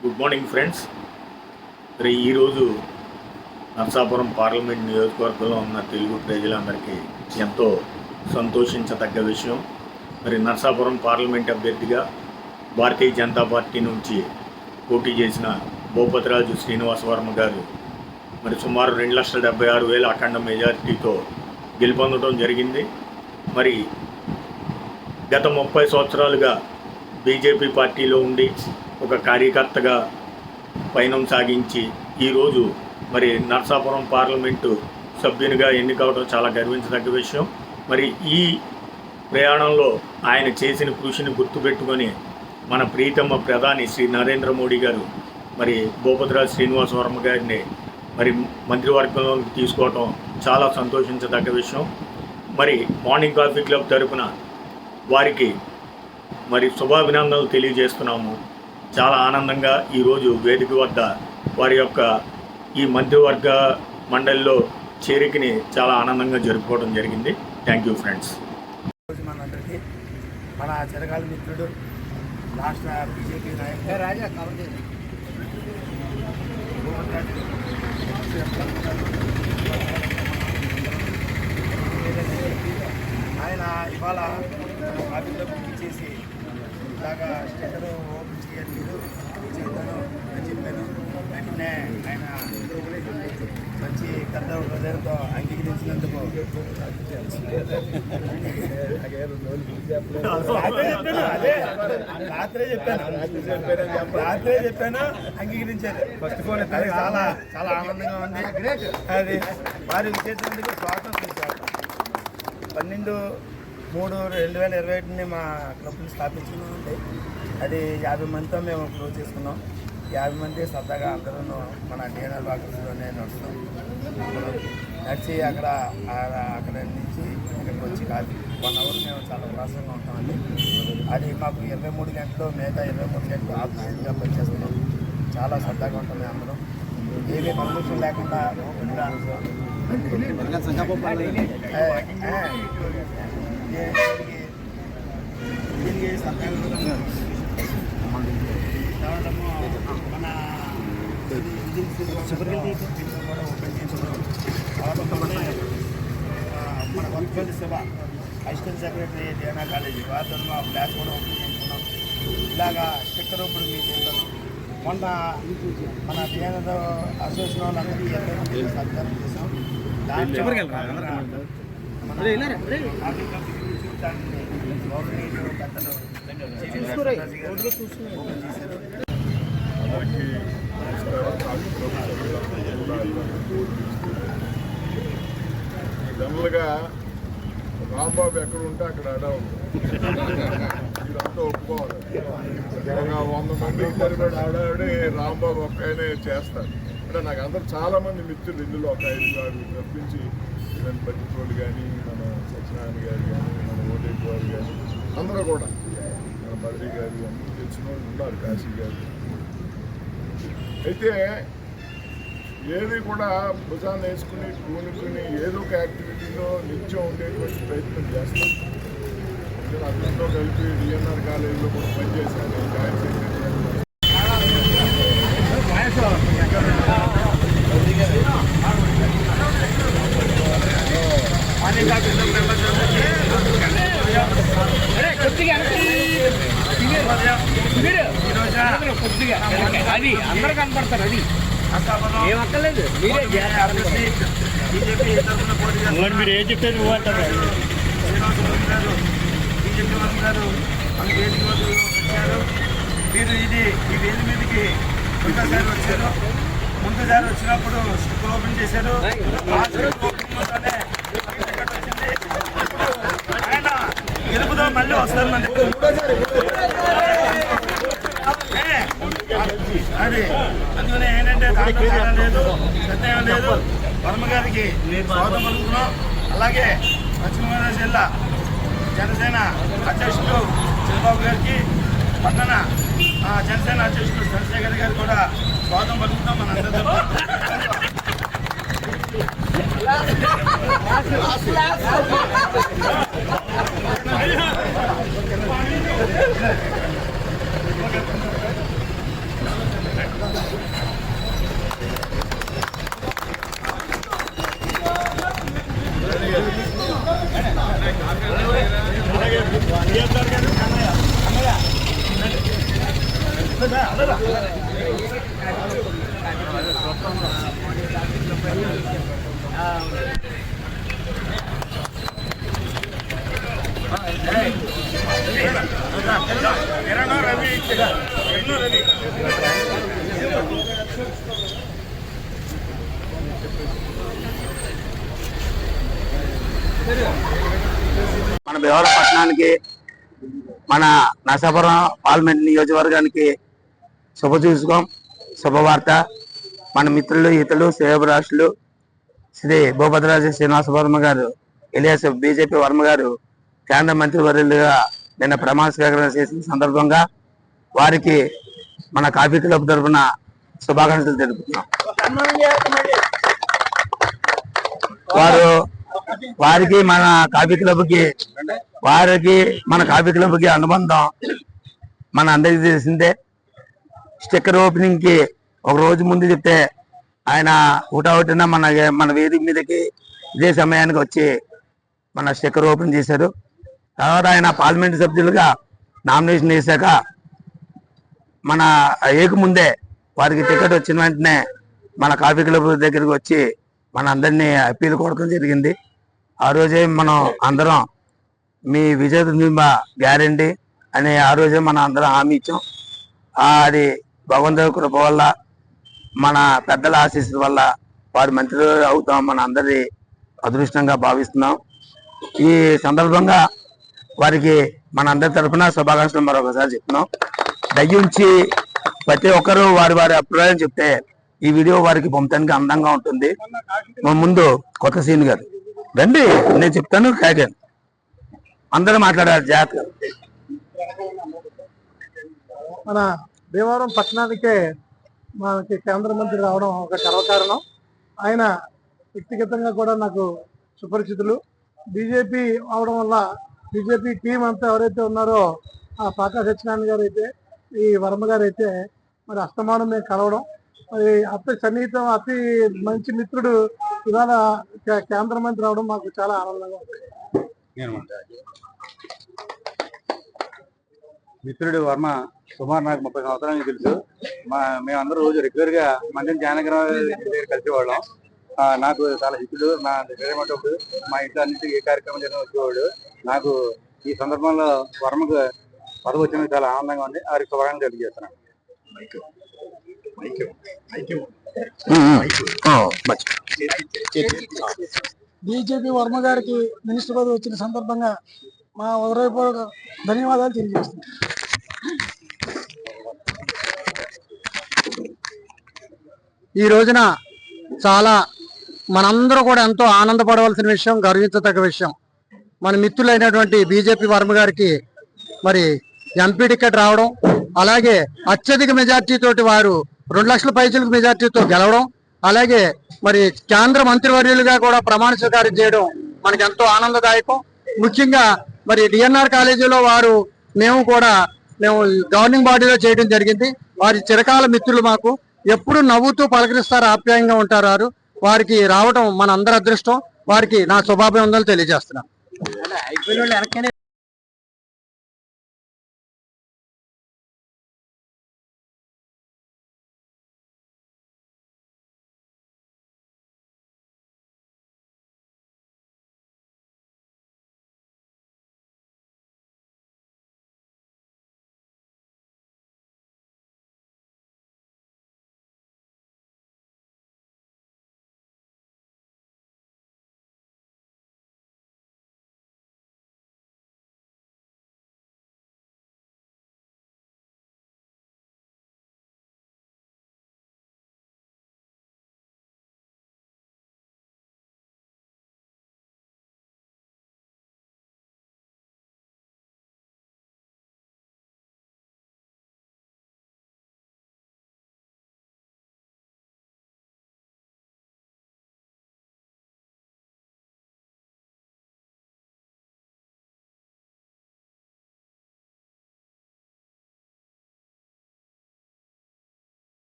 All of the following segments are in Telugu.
గుడ్ మార్నింగ్ ఫ్రెండ్స్ మరి ఈరోజు నర్సాపురం పార్లమెంట్ నియోజకవర్గంలో ఉన్న తెలుగు ప్రజలందరికీ ఎంతో సంతోషించదగ్గ విషయం. మరి నర్సాపురం పార్లమెంట్ అభ్యర్థిగా భారతీయ జనతా పార్టీ నుంచి పోటీ చేసిన భూపతిరాజు శ్రీనివాస వర్మ గారు. మరి సుమారు రెండు లక్షల డెబ్బై ఆరు వేల అఖండ మెజారిటీతో గెలుపొందడం జరిగింది. మరి గత ముప్పై సంవత్సరాలుగా బీజేపీ పార్టీలో ఉండి ఒక కార్యకర్తగా పయనం సాగించి ఈరోజు మరి నర్సాపురం పార్లమెంటు సభ్యునిగా ఎన్నికవడం చాలా గర్వించదగ్గ విషయం. మరి ఈ ప్రయాణంలో ఆయన చేసిన కృషిని గుర్తుపెట్టుకొని మన ప్రీతమ ప్రధాని శ్రీ నరేంద్ర మోడీ గారు మరి భూపతిరాజు శ్రీనివాస వర్మ గారిని మరి మంత్రివర్గంలోకి తీసుకోవటం చాలా సంతోషించదగ్గ విషయం. మరి మార్నింగ్ కాఫీ క్లబ్ తరపున వారికి మరి శుభాభినందనలు తెలియజేస్తున్నాము. చాలా ఆనందంగా ఈరోజు వేదిక వద్ద వారి యొక్క ఈ మంత్రివర్గ మండలిలో చేరికని చాలా ఆనందంగా జరుపుకోవడం జరిగింది. థ్యాంక్ యూ ఫ్రెండ్స్ రోజు మనందరికీ మన చిరకాల మిత్రుడు రాష్ట్ర బీజేపీ నాయకుడు రాజా ఆయన ఇవాళ ఆఫీస్లో బుక్ చేసి ఇలాగా స్టేటర్ ఓపెన్ చేయట్లేదు చేయను అని చెప్పాను. వెంటనే ఆయన మంచి కర్త హృదయంతో అంగీకరించినందుకు. రాత్రే చెప్పాను అదే. రాత్రే చెప్పాను. రాత్రే చెప్పాను అంగీకరించారు. ఫస్ట్ ఫోన్ చాలా చాలా ఆనందంగా ఉంది. అది వారు విచ్చేసినందుకు స్వాగతం. పన్నెండు మూడు రెండు వేల ఇరవై ఒకటిని మా క్లబ్ని స్థాపించుకున్నామండి. అది యాభై మందితో మేము క్లోజ్ చేసుకున్నాం. యాభై మంది సరదాగా అందరూ మన డిఎన్ఆర్ బాక్స్లోనే నడుస్తాం నడిచి అక్కడ అక్కడ నుంచి ఇక్కడికి వచ్చి కాదు వన్ అవర్ మేము చాలా ఉల్లాసంగా ఉంటామండి. అది మాకు ఇరవై మూడు గంటలు మిగతా ఇరవై మూడు గంటలు ఆఫీస్గా పనిచేస్తున్నాం. చాలా సరదాగా ఉంటాం మేము అందరం. ఏమీ పర్మిషన్ లేకుండా దీనికి రావడము మన కూడా ఓపెన్ చేయించడం తర్వాత మన వర్చువల్ సభ అసిస్టెంట్ సెక్రటరీ డిఎన్ఆ కాలేజీ వారితో ఆ క్లాస్ కూడా ఓపెన్ చేయించుకున్నాం ఇలాగా స్టిక్కర్ ఇప్పుడు చేస్తాను మొన్న మన డిఎన్ఆర్ అసోసియేషన్ వాళ్ళందరికీ సత్కారం చేసాం దాంట్లో మన జనరల్గా రాంబాబు ఎక్కడ ఉంటే అక్కడ అడా ఉంది. ఇదంతా ఒప్పుకోవాలి. ఒక వంద మంది సరిపడి ఆడాడి రాంబాబు ఒక ఒక్కనే చేస్తారు అంటే నాకు అందరు చాలా మంది మిత్రులు ఇందులో ఒక ఐదు ఆరు తప్పించి ఈవెన్ పట్టిపోలు కానీ మన సత్యనారాయణ గారు కానీ మన ఓటేటి వారు కానీ అందరూ కూడా. మన బద్రీ గారు అందరూ తెలిసిన వాళ్ళు ఉన్నారు కాశీ గారు అయితే ఏది కూడా భుజాన్ని వేసుకుని పూనుకుని ఏదో ఒక యాక్టివిటీలో నిత్యం ఉండేటువంటి ప్రయత్నం చేస్తాం. నేను అందరితో కలిపి డిఎన్ఆర్ కాలేజీలో కూడా పనిచేశాను. జాయిన్ జాయింట్ సెక్రటరీ అది అందరు కనపడతారు అది. ఏమక్కర్లేదు మీరే చేస్తున్న మీరు ఏం చెప్తే నువ్వు అంటారు మీరు ఇది ఈ వేది మీదకి ముందుసారి వచ్చారు. ముందుసారి వచ్చినప్పుడు స్టిక్ ఓపెన్ చేశారు. ఆ ఆయన గెలుపుతో మళ్ళీ వస్తారు మన అది అందుకనే ఏంటంటే దాంట్లో లేదు సత్యం లేదు వర్మ గారికి స్వాగతం పలుకుతున్నాం అలాగే పశ్చిమ గోదావరి జిల్లా జనసేన అధ్యక్షుడు చంద్రబాబు గారికి పట్టణ జనసేన అధ్యక్షుడు చంద్రశేఖర్ గారు కూడా స్వాగతం పలుకుతాం మన అందరితో రవి రవి మన భీమవరం పట్టణానికి మన నరసాపురం పార్లమెంట్ నియోజకవర్గానికి శుభ చూసుకోం శుభవార్త. మన మిత్రులు ఇతరులు శ్రేయభిలాషులు శ్రీ భూభద్రాజ శ్రీనివాస వర్మ గారు ఎలియాస్ బీజేపీ వర్మ గారు కేంద్ర మంత్రివర్యులుగా నిన్న ప్రమాణ స్వీకారం చేసిన సందర్భంగా వారికి మన కాఫీ క్లబ్ తరఫున శుభాకాంక్షలు తెలుపుతున్నాం. వారు వారికి మన కాఫీ క్లబ్కి వారికి మన కాఫీ క్లబ్కి అనుబంధం మన అందరికీ తెలిసిందే. స్టిక్కర్ ఓపెనింగ్కి ఒక రోజు ముందు చెప్తే ఆయన ఊటవుటిన మన మన వేదిక మీదకి ఇదే సమయానికి వచ్చి మన స్టిక్కర్ ఓపెన్ చేశారు. తర్వాత ఆయన పార్లమెంట్ సభ్యులుగా నామినేషన్ వేశాక మన ఏకు ముందే వారికి టికెట్ వచ్చిన వెంటనే మన కాఫీ క్లబ్ దగ్గరికి వచ్చి మన అందరినీ అప్పీల్ కొడటం జరిగింది. ఆ రోజే మనం అందరం మీ విజయ గ్యారంటీ అని ఆ రోజే మనం అందరం హామీ ఇచ్చాం. అది భగవంతుడి కృప వల్ల మన పెద్దల ఆశీస్సుల వల్ల వారి మంత్రులు అవుతాం మన అందరి అదృష్టంగా భావిస్తున్నాం. ఈ సందర్భంగా వారికి మన అందరి తరఫున శుభాకాంక్షలు మరొకసారి చెప్తున్నాం. దయ్యుంచి ప్రతి ఒక్కరూ వారి వారి అభిప్రాయం చెప్తే ఈ వీడియో వారికి పంపడానికి అందంగా ఉంటుంది. ముందు కొత్త సీన్ గారు. రండి నేను చెప్తాను కాగాను అందరూ మాట్లాడారు జాగ్రత్తగా. మన భీమవరం పట్టణానికే మనకి కేంద్ర మంత్రి రావడం ఒక గర్వకారణం. ఆయన వ్యక్తిగతంగా కూడా నాకు సుపరిచితులు. బీజేపీ అవడం వల్ల బీజేపీ టీం అంతా ఎవరైతే ఉన్నారో ఆ పాకా సత్యనారాయణ గారు అయితే ఈ వర్మ గారు అయితే మరి అస్తమానం మేము కలవడం. మరి అతి సన్నిహితం అతి మంచి మిత్రుడు ఇవాళ కే- కేంద్ర మంత్రి రావడం మాకు చాలా ఆనందంగా ఉంది. మిత్రుడు వర్మ సుమారు నాకు ముప్పై సంవత్సరాలు తెలుసు. మా మేమందరూ రోజు రెగ్యులర్గా మందిరం జానకరావు దగ్గర కలిసేవాళ్ళం. ఆ, నాకు చాలా హితుడు నా దగ్గర మటప్పుడు మా ఇంట్లో అన్నింటికి ఏ కార్యక్రమం జరిగిన వచ్చేవాడు. నాకు ఈ సందర్భంలో వర్మకు పదవి వచ్చినందుకు చాలా ఆనందంగా ఉంది. వారికి శుభాకాంక్షలు తెలియజేస్తున్నాను. బీజేపీ వర్మ గారికి మినిస్టర్ పదవి వచ్చిన సందర్భంగా మా హృదయపూర్వక ధన్యవాదాలు తెలియజేస్తున్నాం ఈ రోజున చాలా మనందరూ కూడా ఎంతో ఆనందపడవలసిన విషయం గర్వించదగ్గ విషయం. మన మిత్రులైనటువంటి బీజేపీ వర్మ గారికి మరి ఎంపీ టికెట్ రావడం అలాగే అత్యధిక మెజార్టీ తోటి వారు రెండు లక్షల పైసలకు మెజార్టీతో గెలవడం అలాగే మరి కేంద్ర మంత్రివర్యులుగా కూడా ప్రమాణ స్వీకారం చేయడం మనకు ఎంతో ఆనందదాయకం. ముఖ్యంగా మరి డిఎన్ఆర్ కాలేజీలో వారు మేము కూడా మేము గవర్నింగ్ బాడీలో చేయడం జరిగింది. వారి చిరకాల మిత్రులు మాకు. ఎప్పుడు నవ్వుతూ పలకరిస్తారు ఆప్యాయంగా ఉంటారు వారు. వారికి రావడం మన అందరి అదృష్టం. వారికి నా శుభాభివందనలు తెలియజేస్తున్నాను. ഇറക്കാനേ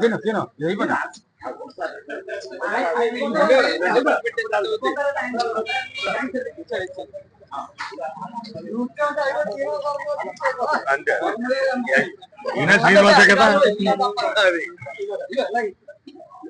తిను తిను అయిపోయినా అంతే ఈయన శ్రీనివాసే కదా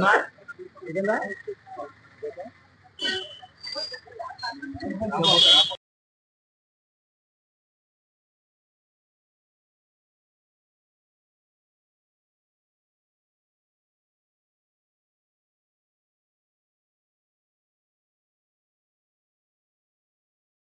ఆ, రాజా